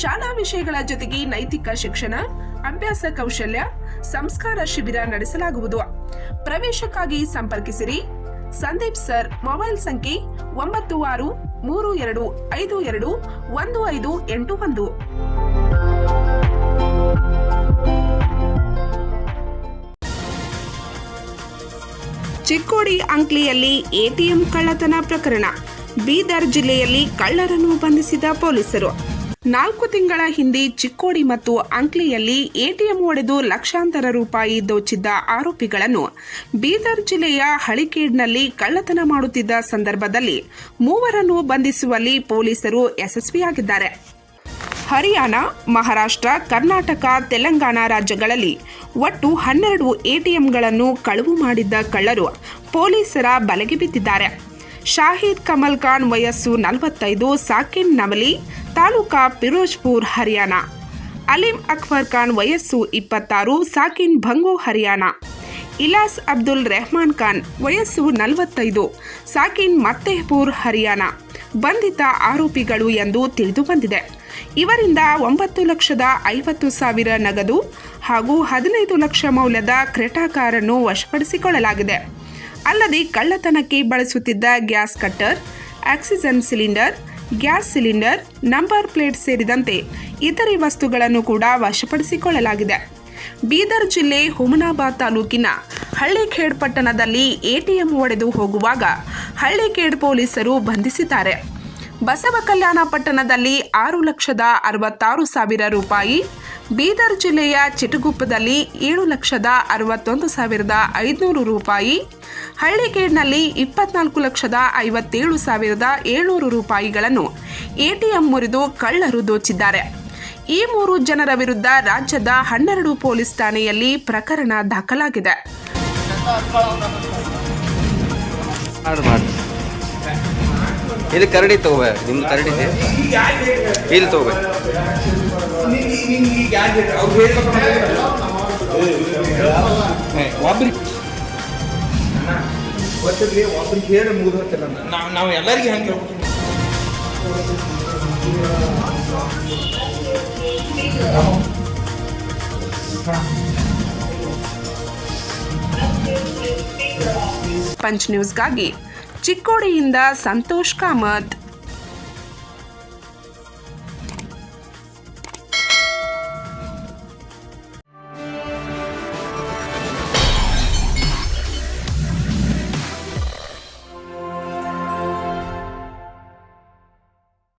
ಶಾಲಾ ವಿಷಯಗಳ ಜೊತೆಗೆ ನೈತಿಕ ಶಿಕ್ಷಣ, ಅಭ್ಯಾಸ ಕೌಶಲ್ಯ, ಸಂಸ್ಕಾರ ಶಿಬಿರ ನಡೆಸಲಾಗುವುದು. ಪ್ರವೇಶಕ್ಕಾಗಿ ಸಂಪರ್ಕಿಸಿರಿ. ಸಂದೀಪ್ ಸರ್, ಮೊಬೈಲ್ ಸಂಖ್ಯೆ ಒಂಬತ್ತು ಆರು, ಮೂರು ಎರಡು, ಐದು ಎರಡು, ಒಂದು ಐದು ಎಂಟು ಒಂದು. ಚಿಕ್ಕೋಡಿ ಅಂಕ್ಲಿಯಲ್ಲಿ ಎಟಿಎಂ ಕಳ್ಳತನ ಪ್ರಕರಣ. ಬೀದರ್ ಜಿಲ್ಲೆಯಲ್ಲಿ ಕಳ್ಳರನ್ನು ಬಂಧಿಸಿದ ಪೊಲೀಸರು. ನಾಲ್ಕು ತಿಂಗಳ ಹಿಂದೆ ಚಿಕ್ಕೋಡಿ ಮತ್ತು ಅಂಕ್ಲಿಯಲ್ಲಿ ಎಟಿಎಂ ಒಡೆದು ಲಕ್ಷಾಂತರ ರೂಪಾಯಿ ದೋಚಿದ್ದ ಆರೋಪಿಗಳನ್ನು ಬೀದರ್ ಜಿಲ್ಲೆಯ ಹಳಿಕೇಡ್ನಲ್ಲಿ ಕಳ್ಳತನ ಮಾಡುತ್ತಿದ್ದ ಸಂದರ್ಭದಲ್ಲಿ ಮೂವರನ್ನು ಬಂಧಿಸುವಲ್ಲಿ ಪೊಲೀಸರು ಯಶಸ್ವಿಯಾಗಿದ್ದಾರೆ. ಹರಿಯಾಣ, ಮಹಾರಾಷ್ಟ್ರ, ಕರ್ನಾಟಕ, ತೆಲಂಗಾಣ ರಾಜ್ಯಗಳಲ್ಲಿ ಒಟ್ಟು ಹನ್ನೆರಡು ಎಟಿಎಂಗಳನ್ನು ಕಳವು ಮಾಡಿದ್ದ ಕಳ್ಳರು ಪೊಲೀಸರ ಬಲೆಗೆ ಬಿದ್ದಿದ್ದಾರೆ. ಶಾಹಿದ್ ಕಮಲ್ ಖಾನ್ ವಯಸ್ಸು ನಲವತ್ತೈದು, ಸಾಕಿನ್ ನವಲಿ ತಾಲೂಕಾ ಫಿರೋಜ್ಪುರ್ ಹರಿಯಾಣ. ಅಲಿಂ ಅಕ್ಬರ್ ಖಾನ್ ವಯಸ್ಸು ಇಪ್ಪತ್ತಾರು, ಸಾಕಿನ್ ಭಂಗೋ ಹರಿಯಾಣ. ಇಲಾಸ್ ಅಬ್ದುಲ್ ರೆಹಮಾನ್ ಖಾನ್ ವಯಸ್ಸು ನಲವತ್ತೈದು, ಸಾಕಿನ್ ಮತ್ತೆಹ್ಪುರ್, ಹರಿಯಾಣ. ಬಂಧಿತ ಆರೋಪಿಗಳು ಎಂದು ತಿಳಿದು ಬಂದಿದೆ ಇವರಿಂದ ಒಂಬತ್ತು ಲಕ್ಷದ ಐವತ್ತು ಸಾವಿರ ನಗದು ಹಾಗೂ ಹದಿನೈದು ಲಕ್ಷ ಮೌಲ್ಯದ ಕ್ರೆಟಾ ಕಾರನ್ನು ವಶಪಡಿಸಿಕೊಳ್ಳಲಾಗಿದೆ. ಅಲ್ಲದೆ ಕಳ್ಳತನಕ್ಕೆ ಬಳಸುತ್ತಿದ್ದ gas cutter, oxygen cylinder gas cylinder, number plate ಸೇರಿದಂತೆ ಇತರೆ ವಸ್ತುಗಳನ್ನು ಕೂಡ ವಶಪಡಿಸಿಕೊಳ್ಳಲಾಗಿದೆ. ಬೀದರ್ ಜಿಲ್ಲೆ ಹುಮನಾಬಾದ್ ತಾಲೂಕಿನ ಹಳ್ಳಿಖೇಡ್ ಪಟ್ಟಣದಲ್ಲಿ ಎಟಿಎಂ ಒಡೆದು ಹೋಗುವಾಗ ಹಳ್ಳಿಖೇಡ್ ಪೊಲೀಸರು ಬಂಧಿಸಿದ್ದಾರೆ. ಬಸವ ಕಲ್ಯಾಣ ಪಟ್ಟಣದಲ್ಲಿ ಆರು ಲಕ್ಷದ ಅರವತ್ತಾರು ಸಾವಿರ ರೂಪಾಯಿ ಬೀದರ್ ಜಿಲ್ಲೆಯ ಚಿಟಗುಪ್ಪದಲ್ಲಿ ಏಳು ಲಕ್ಷದ ಅರವತ್ತೊಂದು ಸಾವಿರದ ಐದುನೂರು ರೂಪಾಯಿ ಹಳ್ಳಿಗೇಡ್ನಲ್ಲಿ ಇಪ್ಪತ್ನಾಲ್ಕು ಲಕ್ಷದ ಐವತ್ತೇಳು ಸಾವಿರದ ಏಳ್ನೂರು ರೂಪಾಯಿಗಳನ್ನು ಎಟಿಎಂ ಮುರಿದು ಕಳ್ಳರು ದೋಚಿದ್ದಾರೆ. ಈ ಮೂರು ಜನರ ವಿರುದ್ಧ ರಾಜ್ಯದ ಹನ್ನೆರಡು ಪೊಲೀಸ್ ಠಾಣೆಯಲ್ಲಿ ಪ್ರಕರಣ ದಾಖಲಾಗಿದೆ. ಇಲ್ಲಿ ಕರಡಿ ತಗೋಬ ನಿಮ್ಮ ಕರಡಿ ಇದೆ. ಇಲ್ಲಿ ತಗೋಬ. ಗೊತ್ತಿರ್ಲಿ ಒಬ್ರಿಗೆ ಹೇಳಿ ಮುಗಿದು ಹೋಗ್ತಿಲ್ಲ ನಾವು ನಾವು ಎಲ್ಲರಿಗೆ ಹಂಗೆ ಪಂಚ್ ನ್ಯೂಸ್ಗಾಗಿ ಚಿಕ್ಕೋಡಿಯಿಂದ ಸಂತೋಷ್ ಕಾಮತ್.